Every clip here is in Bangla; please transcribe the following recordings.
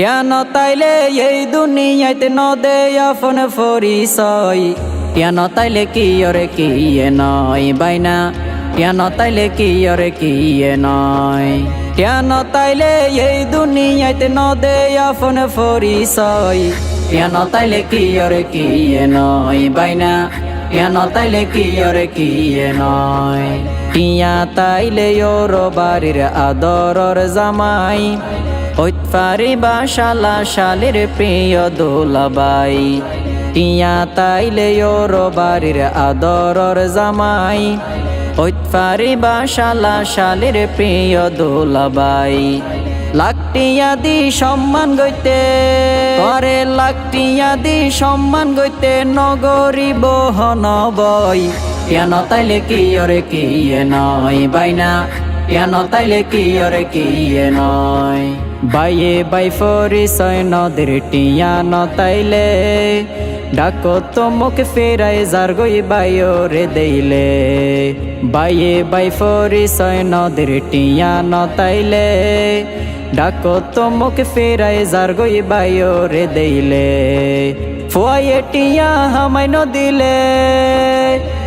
কেন তাইলে এই দুনিয়াতে নদে আপন পরিচয়? কেন তাইলে কি ওরে কি নয় বাইনা? কেন তাইলে কি ওরে কি নয়? কেন তাইলে এই দুনিয়াতে নদে আপন পরিচয়? কেন তাইলে কি ওরে কি নয় বাইনা? কেন তাইলে কি ওরে কি নয়? টিয়া তাইলে ওর বাড়ির আদরর জামাই। ওইতফারি বা শালা শালির প্রিয় দোলাবাই। টিয়া তাইলে ওর বাড়ির আদরর জামাই। ওইতফারি বা শালা শালির প্রিয় দোলাবাই। লাকটিয়া দি সম্মান গইতে করে লাকটিয়া দি সম্মান গইতে নগরী বহন বই কেন তাইলে কি ওরে কি নয় বাইনা? কেন তাইলে কি ওরে কি নয়? বাইয়ে বাই ফরিসয় নদের টিয়া ন তাইলে ডাকো তো মুখ ফেরাই যার গই বাইও রে দেইলে। বাইয়ে বাই ফরিসয় নদের টিয়া ন তাইলে ডাকো তো মুখ ফেরাই যার গই বাইও রে দেইলে। ফুয়াইয়ে টিয়া হামাই ন দিলে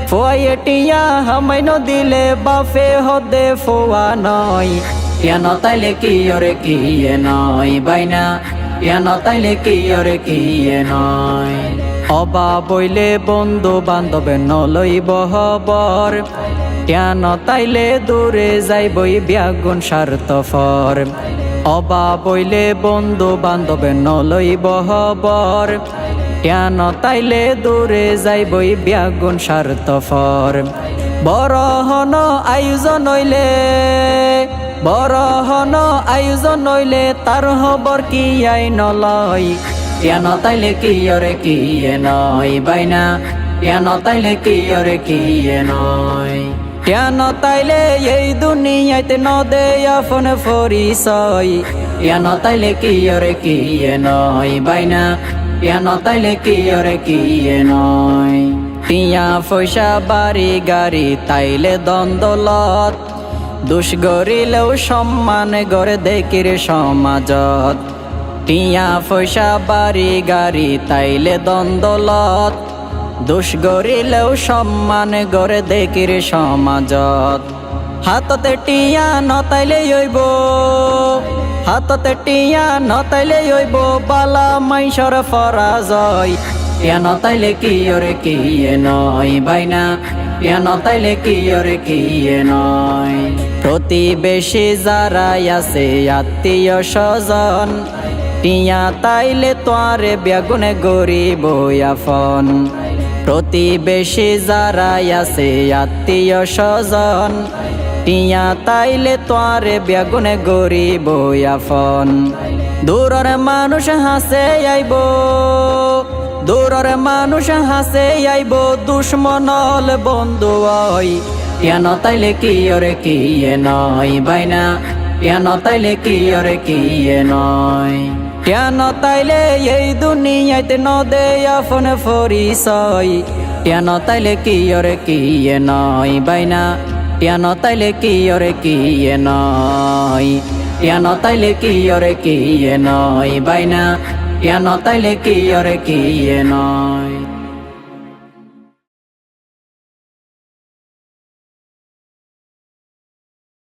ফুয়াইয়ে টিয়া হামাই ন দিলে বাফে হদে ফুয়া নয়। কেন তাইলে কি ওরে কি নয় বাইনা? কেন তাইলে কি ওরে কি নয় অবা বইলে বন্ধু বান্ধবে নলইব হবর। কেন তাইলে দূরে যাইবই ব্যাগুন স্বার্থফর অবা বইলে বন্ধু বান্ধবে নলইব হবর। কেন তাইলে দূরে যাইবই ব্যাগুন স্বার্থফর বড় হন আয়োজন হইলে। বড় হন আয়োজন হইলে তার হবর কি আই নলয়। কেন তাইলে কি ওরে কি নয় বাইনা। কেন তাইলে কি ওরে কি নয়। কেন তাইলে এই দুনিয়াতে নদে আপন পরিচয় কেন তাইলে কি ওরে কি নয় বাইনা। কেন তাইলে কি ওরে কি নয়। টিয়া পয়সা বাড়ি গাড়ি তাইলে দ্বন্দ্বলত দুষ গরিলেও সম্মান গড়ে দেখির সমাজত। টিয়া পয়সা, বাড়ি, গাড়ি, তাইলে দ্বন্দ্বলত। দোষ গরিলেও সম্মান গড়ে দেখির সমাজত। হাততে টিয়া নতাইলে হইব। হাততে টিয়া নতাইলে হইব, বালা মাইসর ফরাজয় কেন তাইলে কি ওরে কি নয় বাইনা? কেন তাইলে কি ওরে কি নয়? প্রতিবেশী যারা আছে, আত্মীয় স্বজন, টিয়া তাইলে তোয়ারে বেগুনে গরিব আফন প্রতিবেশী যারা আছে, আত্মীয় স্বজন, টিয়া তাইলে তোয়ারে বেগুনে গরিব আফন দূরের মানুষ হাসে আইব। দূরের মানুষ হাসে, আইব দুশ্মনল বন্ধু ওই। কেন তাইলে কি ওরে কি নয় বাইনা? কেন তাইলে কি ওরে কি নয়? কেন তাইলে এই দুনিয়াতে নদে আপন পরিচয়। কেন তাইলে কি ওরে কি নয় বাইনা? কেন তাইলে কি ওরে কি নয়? কেন তাইলে কি ওরে কি নয় বাইনা? কেন তাইলে কি ওরে কি নয়?